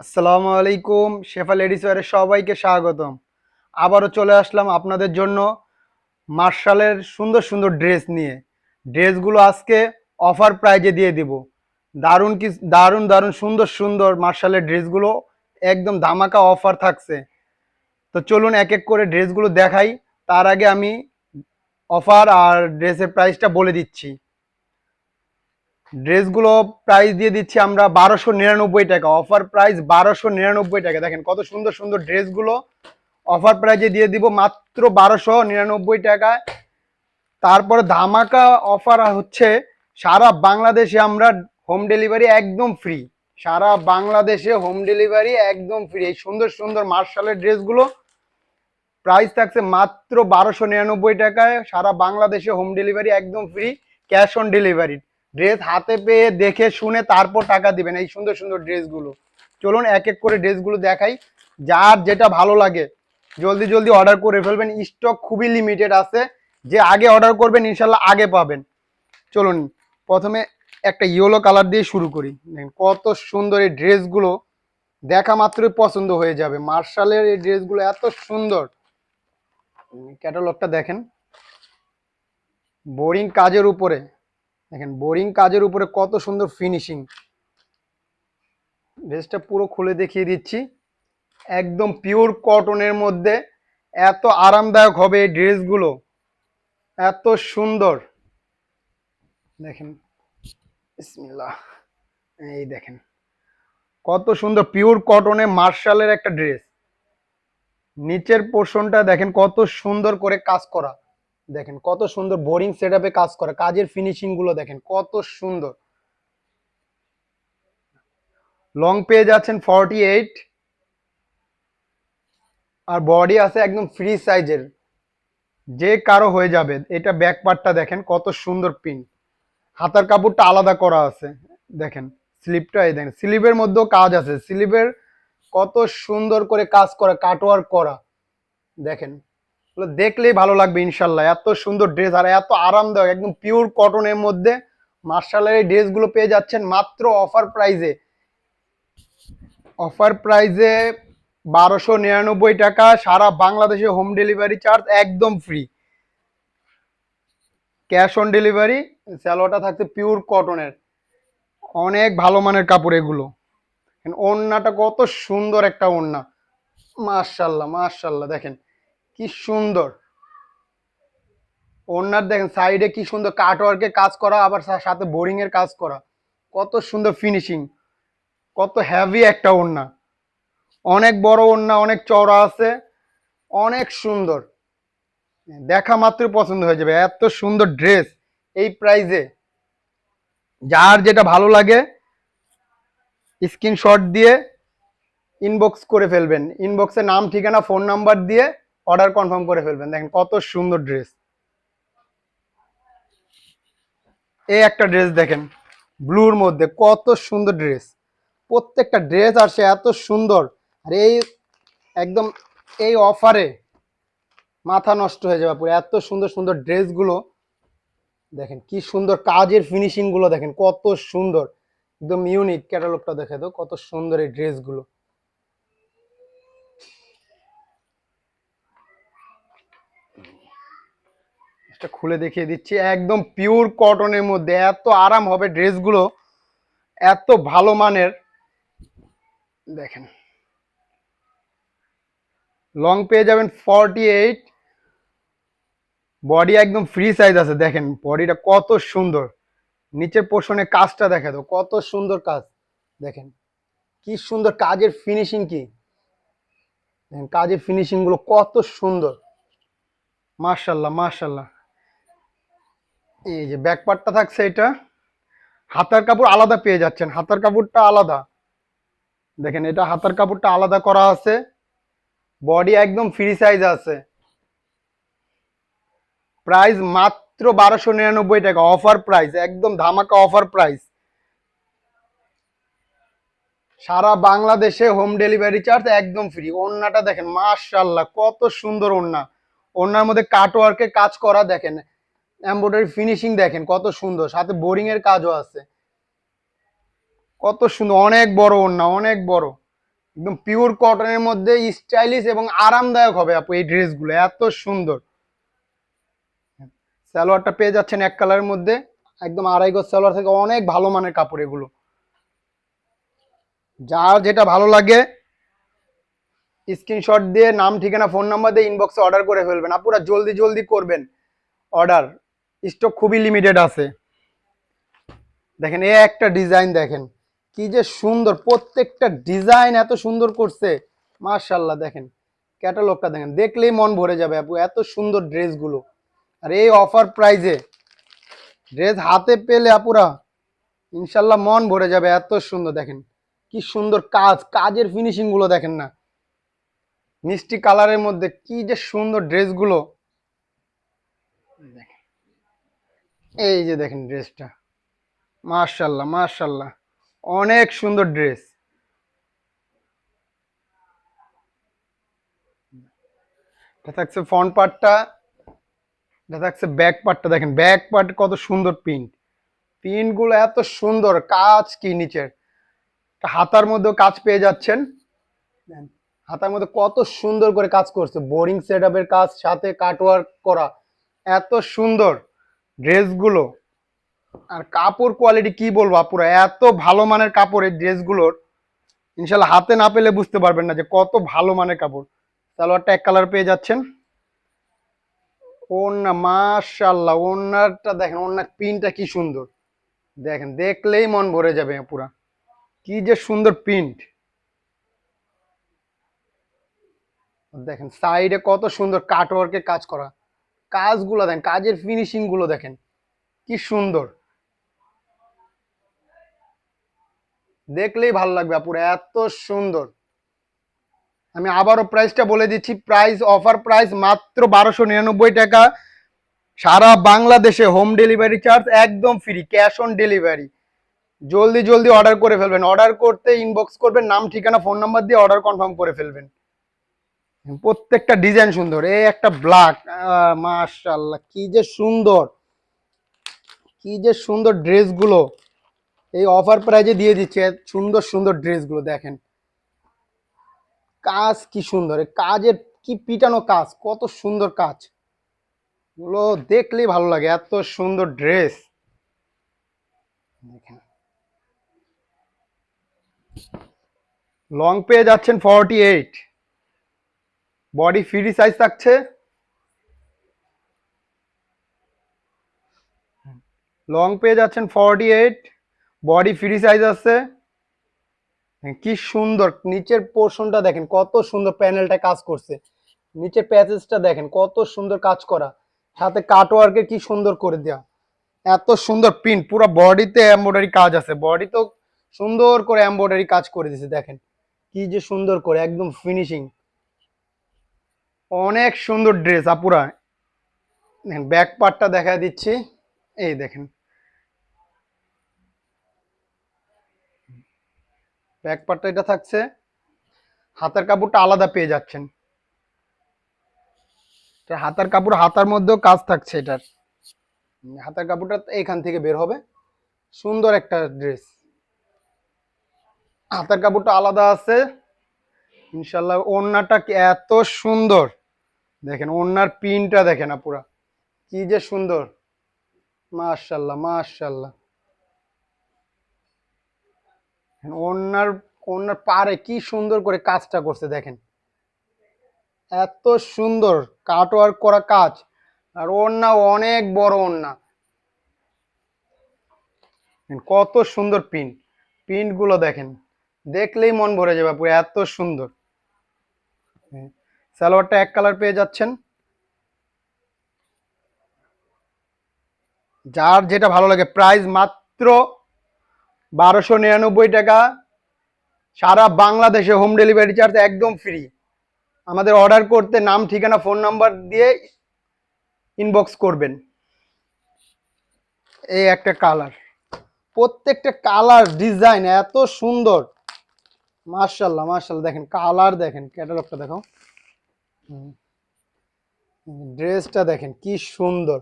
আসসালামু আলাইকুম, শেফা লেডিস ওয়ারের সবাইকে স্বাগতম। আবারও চলে আসলাম আপনাদের জন্য মার্শালের সুন্দর সুন্দর ড্রেস নিয়ে। ড্রেসগুলো আজকে অফার প্রাইজে দিয়ে দিব। দারুণ কি, দারুণ দারুণ সুন্দর সুন্দর মার্শালের ড্রেসগুলো একদম ধামাকা অফার থাকছে। তো চলুন এক এক করে ড্রেসগুলো দেখাই। তার আগে আমি অফার আর ড্রেসের প্রাইসটা বলে দিচ্ছি। ড্রেসগুলো প্রাইস দিয়ে দিচ্ছি আমরা বারোশো নিরানব্বই টাকা। অফার প্রাইস বারোশো নিরানব্বই টাকা। দেখেন কত সুন্দর সুন্দর ড্রেসগুলো অফার প্রাইজে দিয়ে দিব মাত্র বারোশো নিরানব্বই টাকায় তারপরে ধামাকা অফার হচ্ছে সারা বাংলাদেশে আমরা হোম ডেলিভারি একদম ফ্রি সারা বাংলাদেশে হোম ডেলিভারি একদম ফ্রি এই সুন্দর সুন্দর মার্শালের ড্রেসগুলো প্রাইস থাকছে মাত্র বারোশো নিরানব্বই টাকায়। সারা বাংলাদেশে হোম ডেলিভারি একদম free cash on delivery dress হাতে পেয়ে দেখে শুনে তারপর টাকা দিবেন এই সুন্দর সুন্দর ড্রেসগুলো চলুন এক এক করে ড্রেসগুলো দেখাই। যার যেটা ভালো লাগে, জলদি জলদি অর্ডার করে ফেলবেন। স্টক খুবই লিমিটেড আছে। যে আগে অর্ডার করবেন, ইনশাল্লাহ আগে পাবেন। চলুন, প্রথমে একটা ইয়েলো কালার দিয়ে শুরু করি। কত সুন্দর এই ড্রেসগুলো দেখা মাত্রই পছন্দ হয়ে যাবে। মার্শালের এই ড্রেসগুলো এত সুন্দর। ক্যাটালগটা দেখেন। বোরিং কাজের উপরে। দেখেন বোরিং কাজের উপরে কত সুন্দর ফিনিশিং ড্রেসটা পুরো খুলে দেখিয়ে দিচ্ছি। একদম পিওর কটনের মধ্যে এত আরামদায়ক হবে এই ড্রেসগুলো এত সুন্দর। দেখেন এই দেখেন, কত সুন্দর পিওর কটনে মার্শালের একটা ড্রেস নিচের পোর্শনটা দেখেন, কত সুন্দর করে কাজ করা। দেখেন, কত সুন্দর বোরিং সেট কাজ করা। কাজের ফিনিশিংগুলো দেখেন, কত সুন্দর। লং পেয়ে যাচ্ছেন ফর্টি এইট আর বডি আছে একদম ফ্রি সাইজের যে কারও হয়ে যাবে, এটা ব্যাক পার্টটা দেখেন, কত সুন্দর পিন হাতার কাপড়টা আলাদা করা আছে, দেখেন স্লিপটা এই দেখেন, স্লিপের মধ্যেও কাজ আছে। স্লিপের কত সুন্দর করে কাজ করা কাটওয়ার্ক করা। দেখেন দেখলেই ভালো লাগবে ইনশাল্লাহ। এত সুন্দর ড্রেস আর এত আরামদায়ক, একদম পিওর কটনের মধ্যে। মার্শালের এই ড্রেসগুলো পেয়ে যাচ্ছেন মাত্র অফার প্রাইজে অফার প্রাইজে বারোশো নিরানব্বই টাকা, সারা বাংলাদেশে হোম ডেলিভারি চার্জ একদম ফ্রি ক্যাশ অন ডেলিভারি স্যালোটা থাকছে পিওর কটনের অনেক ভালো মানের কাপড় এগুলো। ওড়নাটা কত সুন্দর একটা ওড়না। মার্শাল্লাহ মার্শাল্লাহ, দেখেন। কি সুন্দর। ওনার দেখেন সাইডে কি সুন্দর কাটওয়ার্কে কাজ করা, আবার সাথে বোরিং এর কাজ করা। কত সুন্দর ফিনিশিং কত হেভি একটা ওড়না। অনেক বড় ওড়না, অনেক চওড়া আছে, অনেক সুন্দর। দেখা মাত্র পছন্দ হয়ে যাবে, এত সুন্দর ড্রেস এই প্রাইজে যার যেটা ভালো লাগে স্ক্রিনশট দিয়ে ইনবক্স করে ফেলবেন। ইনবক্সে নাম, ঠিকানা ফোন নাম্বার দিয়ে অর্ডার কনফার্ম করে ফেলবেন। দেখেন কত সুন্দর ড্রেস। এই একটা ড্রেস দেখেন, ব্লুর মধ্যে কত সুন্দর ড্রেস। প্রত্যেকটা ড্রেস আর সে এত সুন্দর। আর এই একদম এই অফারে মাথা নষ্ট হয়ে যাবে পুরো। এত সুন্দর সুন্দর ড্রেসগুলো, দেখেন কি সুন্দর কাজের ফিনিশিংগুলো দেখেন কত সুন্দর। একদম ইউনিক ক্যাটালগটা দেখে তো কত সুন্দর এই ড্রেসগুলো। এটা খুলে দেখিয়ে দিচ্ছি। একদম পিওর কটনের মধ্যে। এত আরাম হবে ড্রেসগুলো। এত ভালো মানের। দেখেন। লং পেয়ে যাবেন ফর্টি এইট বডি একদম ফ্রি সাইজ আছে। দেখেন বডিটা কত সুন্দর। নিচের পোর্শনে কাজটা দেখে তো কত সুন্দর কাজ। দেখেন, কি সুন্দর কাজের ফিনিশিং কি। দেখেন, কাজের ফিনিশিংগুলো কত সুন্দর। মার্শাল্লাহ মার্শাল্লাহ এই যে ব্যাক পার্টটা থাকছে এটা। হাতার কাপড় আলাদা পেয়ে যাচ্ছেন। হাতার কাপড়টা আলাদা। দেখেন, এটা হাতার কাপড়টা আলাদা করা আছে। বডি একদম ফ্রি সাইজ আছে। প্রাইস মাত্র বারোশো নিরানব্বই টাকা। অফার প্রাইস একদম ধামাকা অফার প্রাইস সারা বাংলাদেশে হোম ডেলিভারি চার্জ একদম ফ্রি ওড়নাটা দেখেন মাশাল্লাহ কত সুন্দর ওড়না। ওড়নার মধ্যে কাটওয়ার্কে কাজ করা দেখেন। এমব্রয়ডারি ফিনিশিং দেখেন, কত সুন্দর। সাথে বোরিং এর কাজও আছে। কত সুন্দর, অনেক বড় ওড়না, অনেক বড়। একদম পিওর কটনের মধ্যে স্টাইলিশ এবং আরামদায়ক হবে আপু এই ড্রেসগুলো এত সুন্দর। সালোয়ারটা পেয়ে যাচ্ছেন এক কালারের মধ্যে, একদম আড়াই গজ সালোয়ার থেকে অনেক ভালো মানের কাপড় এগুলো। যার যেটা ভালো লাগে স্ক্রিনশট দিয়ে নাম, ঠিকানা ফোন নাম্বার দিয়ে ইনবক্সে অর্ডার করে ফেলবেন। আপুরা জলদি জলদি করবেন অর্ডার স্টক খুবই লিমিটেড আছে। দেখেন এ একটা ডিজাইন দেখেন, কি যে সুন্দর, প্রত্যেকটা ডিজাইন এত সুন্দর করছে। মার্শাল্লাহ দেখেন ক্যাটালগটা দেখেন, দেখলেই মন ভরে যাবে আপু, এত সুন্দর ড্রেসগুলো। আর এই অফার প্রাইজে ড্রেস হাতে পেলে আপুরা ইনশাল্লাহ মন ভরে যাবে, এত সুন্দর, দেখেন, কি সুন্দর কাজ, কাজের ফিনিশিংগুলো দেখেন না। মিষ্টি কালারের মধ্যে কি যে সুন্দর ড্রেসগুলো দেখেন। এই যে দেখেন ড্রেসটা। মার্শাল্লাহ মার্শাল্লাহ অনেক সুন্দর ড্রেস। এটা থাকছে ফ্রন্ট পার্টটা এটা থাকছে ব্যাক পার্টটা দেখেন ব্যাক পার্ট কত সুন্দর প্রিন্ট প্রিন্টগুলো এত সুন্দর, কাজ কি নিচের। হাতার মধ্যেও কাজ পেয়ে যাচ্ছেন। হাতার মধ্যে কত সুন্দর করে কাজ করছে। বোরিং সেট কাজ, সাথে কাটওয়ার্ক করা। এত সুন্দর। ড্রেসগুলো। আর কাপড় কোয়ালিটি কি বলব আপুরা, এত ভালো মানের কাপড় এই ড্রেসগুলোর। ইনশাল্লাহ হাতে না পেলে বুঝতে পারবেন না যে কত ভালো মানের কাপড়। সালোয়ারটা এক কালার পেয়ে যাচ্ছেন। ওন্না মাশাল্লাহ ওন্নারটা দেখেন ওন্নার পিনটা কি সুন্দর। দেখেন, দেখলেই মন ভরে যাবে পুরা কি যে সুন্দর প্রিন্ট দেখেন সাইডে কত সুন্দর কাটওয়ার্কে কাজ করা। কাজগুলো দেখেন, কাজের ফিনিশিংগুলো দেখেন। কি সুন্দর। দেখলেই ভালো লাগবে আপুরা, এত সুন্দর। আমি আবারও প্রাইসটা বলে দিচ্ছি প্রাইস অফার প্রাইস মাত্র বারোশো নিরানব্বই টাকা। সারা বাংলাদেশে হোম ডেলিভারি চার্জ একদম ফ্রি ক্যাশ অন ডেলিভারি জলদি জলদি অর্ডার করে ফেলবেন। অর্ডার করতে ইনবক্স করবেন, নাম, ঠিকানা ফোন নাম্বার দিয়ে অর্ডার কনফার্ম করে ফেলবেন। প্রত্যেকটা ডিজাইন সুন্দর। এই একটা ব্ল্যাক মাশাআল্লাহ, কি যে সুন্দর। কি যে সুন্দর ড্রেসগুলো। এই অফার প্রাইজে দিয়ে দিচ্ছে, সুন্দর সুন্দর ড্রেসগুলো, দেখেন। কাজ কি সুন্দর কাজের কি পিটানো কাজ, কত সুন্দর কাজ। গুলো দেখলেই ভালো লাগে, এত সুন্দর ড্রেস। দেখেন। লং পেয়ে যাচ্ছেন forty eight body free size থাকছে। লং পেয়ে যাচ্ছেন forty eight body free size আছে। কি সুন্দর। নিচের পোর্শনটা দেখেন, কত সুন্দর প্যানেলটা কাজ করছে। নিচের প্যাচেসটা দেখেন, কত সুন্দর কাজ করা। সাথে কাটওয়ার্কে কি সুন্দর করে দেওয়া এত সুন্দর প্রিন্ট পুরো বডিতে এমব্রয়ডারি কাজ আছে। বডি তো সুন্দর করে এমব্রয়ডারি কাজ করে দিয়েছে দেখেন। কি যে সুন্দর করে, একদম ফিনিশিং অনেক সুন্দর ড্রেস আপুরা। দেখেন ব্যাক পার্টটা দেখা দিচ্ছি। এই দেখেন। ব্যাক পার্টটা এটা থাকছে। হাতার কাপড়টা আলাদা পেয়ে যাচ্ছেন। হাতার কাপড় হাতার মধ্যেও কাজ থাকছে এটার। হাতার কাপড়টা এইখান থেকে বের হবে। সুন্দর একটা ড্রেস হাতার কাপড়টা আলাদা আছে। ইনশাল্লাহ ওড়নাটা এত সুন্দর। দেখেন ওড়নার পিনটা দেখেন না পুরা। কি যে সুন্দর। মাশাল্লাহ মাশাল্লাহ ওড়নার ওড়নার পারে কি সুন্দর করে কাজটা করছে দেখেন। এত সুন্দর কাটওয়ার্ক করা কাজ। আর ওড়না অনেক বড় ওড়না। কত সুন্দর পিন। পিনগুলো দেখেন। দেখলেই মন ভরে যাবে পুরো, এত সুন্দর। সালোয়ারটা এক কালার পেয়ে যাচ্ছেন। যার যেটা ভালো লাগে, প্রাইস মাত্র বারোশো নিরানব্বই টাকা। সারা বাংলাদেশে হোম ডেলিভারি চার্জ একদম ফ্রি। আমাদের অর্ডার করতে নাম, ঠিকানা, ফোন নাম্বার দিয়ে ইনবক্স করবেন। এই একটা কালার। প্রত্যেকটা কালার ডিজাইন এত সুন্দর। মার্শাল্লাহ মার্শাল্লাহ দেখেন, কালার দেখেন, ক্যাটালগটা দেখো। ড্রেসটা দেখেন, কি সুন্দর।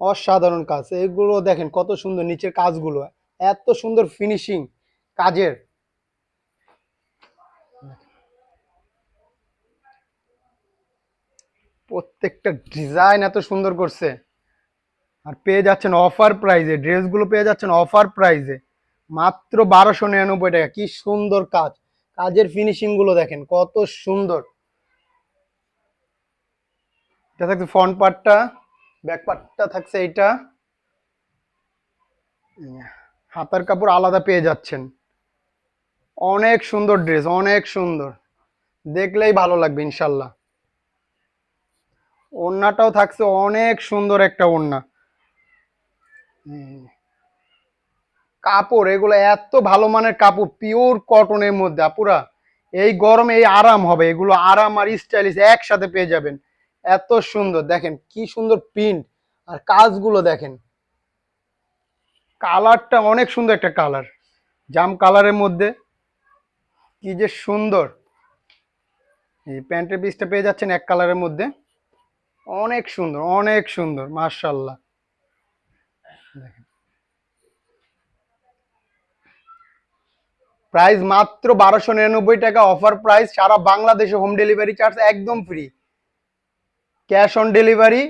অসাধারণ কাজ। এগুলো দেখেন, কত সুন্দর নিচের কাজগুলো। এত সুন্দর ফিনিশিং কাজের। প্রত্যেকটা ডিজাইন এত সুন্দর করছে। আর পেয়ে যাচ্ছেন অফার প্রাইজে ড্রেসগুলো পেয়ে যাচ্ছেন অফার প্রাইজে মাত্র বারোশো নিরানব্বই টাকা। কি সুন্দর কাজ। কাজের ফিনিশিংগুলো দেখেন, কত সুন্দর। এটা থাকছে ফ্রন্ট পার্টটা ব্যাক পার্টটা থাকছে এইটা। হাতার কাপড় আলাদা পেয়ে যাচ্ছেন। অনেক সুন্দর ড্রেস অনেক সুন্দর। দেখলেই ভালো লাগবে, ইনশাল্লাহ। ওড়নাটাও থাকছে অনেক সুন্দর একটা ওড়না। কাপড়, এগুলো এত ভালো মানের কাপড় পিওর কটনের মধ্যে আপুরা এই গরমে এই আরাম হবে, এগুলো আরাম আর স্টাইলিশ একসাথে পেয়ে যাবেন। এত সুন্দর, দেখেন কি সুন্দর প্রিন্ট আর কাজগুলো দেখেন। কালারটা অনেক সুন্দর একটা কালার। জাম কালারের মধ্যে। কি যে সুন্দর। এই প্যান্টের পিসটা পেয়ে যাচ্ছেন এক কালারের মধ্যে। অনেক সুন্দর অনেক সুন্দর মার্শাল্লাহ প্রাইস মাত্র বারোশো নিরানব্বই টাকা। অফার প্রাইস সারা বাংলাদেশে হোম ডেলিভারি চার্জ একদম ফ্রি ক্যাশ অন ডেলিভারি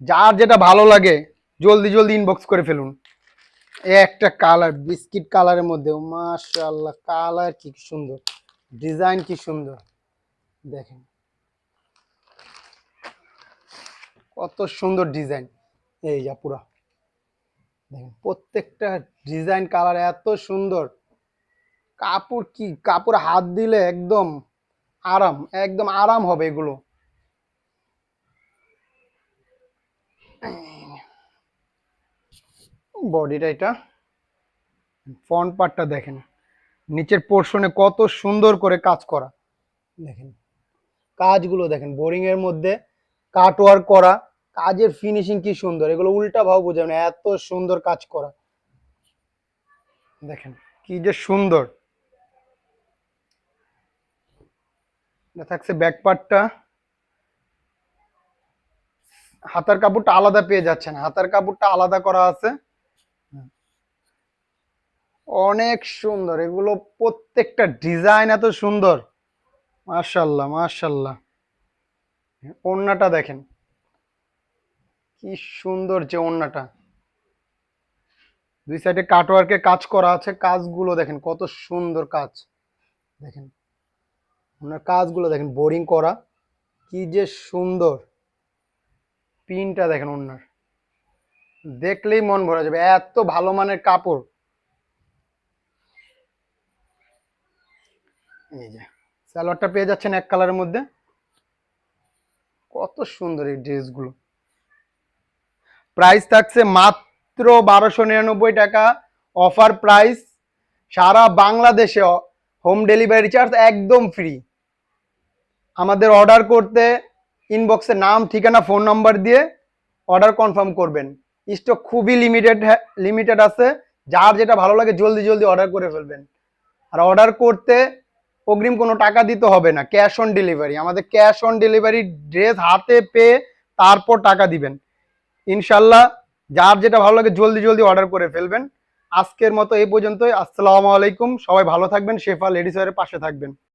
যার যেটা ভালো লাগে, জলদি জলদি ইনবক্স করে ফেলুন। এ একটা কালার বিস্কিট কালারের মধ্যে মাশাআল্লাহ কালার কি সুন্দর। ডিজাইন কি সুন্দর। দেখেন। কত সুন্দর ডিজাইন এই যা পুরা। দেখেন, প্রত্যেকটা ডিজাইন কালার এত সুন্দর। কাপড় কি? কাপড় হাত দিলে একদম আরাম একদম আরাম হবে এগুলো। বডিটা এটা ফ্রন্ট পার্টটা দেখেন। নিচের পোর্শনে কত সুন্দর করে কাজ করা। দেখেন, কাজগুলো দেখেন বোরিং এর মধ্যে কাট ওয়ার্ক করা, কাজের ফিনিশিং কি সুন্দর, এগুলো উল্টা ভাব বোঝাবে না, এত সুন্দর কাজ করা। দেখেন, কি যে সুন্দর। এটা থাকছে ব্যাক পার্টটা হাতার কাপড়টা আলাদা পেয়ে যাচ্ছেন হাতার কাপড়টা আলাদা করা আছে। অনেক সুন্দর, এগুলো প্রত্যেকটা ডিজাইন এত সুন্দর। মার্শাল্লাহ মার্শাল্লাহ ওড়নাটা দেখেন। কি সুন্দর যে ওড়নাটা দুই সাইডে কাটওয়ার্কে কাজ করা আছে, কাজগুলো দেখেন কত সুন্দর কাজ। দেখেন। ওনার কাজগুলো দেখেন বোরিং করা। কি যে সুন্দর। পিনটা দেখেন ওনার। দেখলেই মন ভরা যাবে, এত ভালো মানের কাপড়। এই যে, সালোয়ারটা পেয়ে যাচ্ছেন এক কালারের মধ্যে। কত সুন্দর এই ড্রেসগুলো। প্রাইস থাকছে মাত্র বারোশো নিরানব্বই টাকা। অফার প্রাইস সারা বাংলাদেশে হোম ডেলিভারি চার্জ একদম ফ্রি আমাদের অর্ডার করতে ইনবক্সে নাম, ঠিকানা ফোন নাম্বার দিয়ে অর্ডার কনফার্ম করবেন। স্টক খুবই লিমিটেড লিমিটেড আছে। যার যেটা ভালো লাগে জলদি জলদি অর্ডার করে ফেলবেন। আর অর্ডার করতে অগ্রিম কোনো টাকা দিতে হবে না ক্যাশ অন ডেলিভারি আমাদের ক্যাশ অন ডেলিভারি ড্রেস হাতে পেয়ে তারপর টাকা দিবেন। ইনশাল্লাহ যার যেটা ভালো লাগে জলদি জলদি অর্ডার করে ফেলবেন। আজকের মতো এই পর্যন্তই। আসসালামু আলাইকুম। সবাই ভালো থাকবেন। শেফা লেডিস পাশে থাকবেন।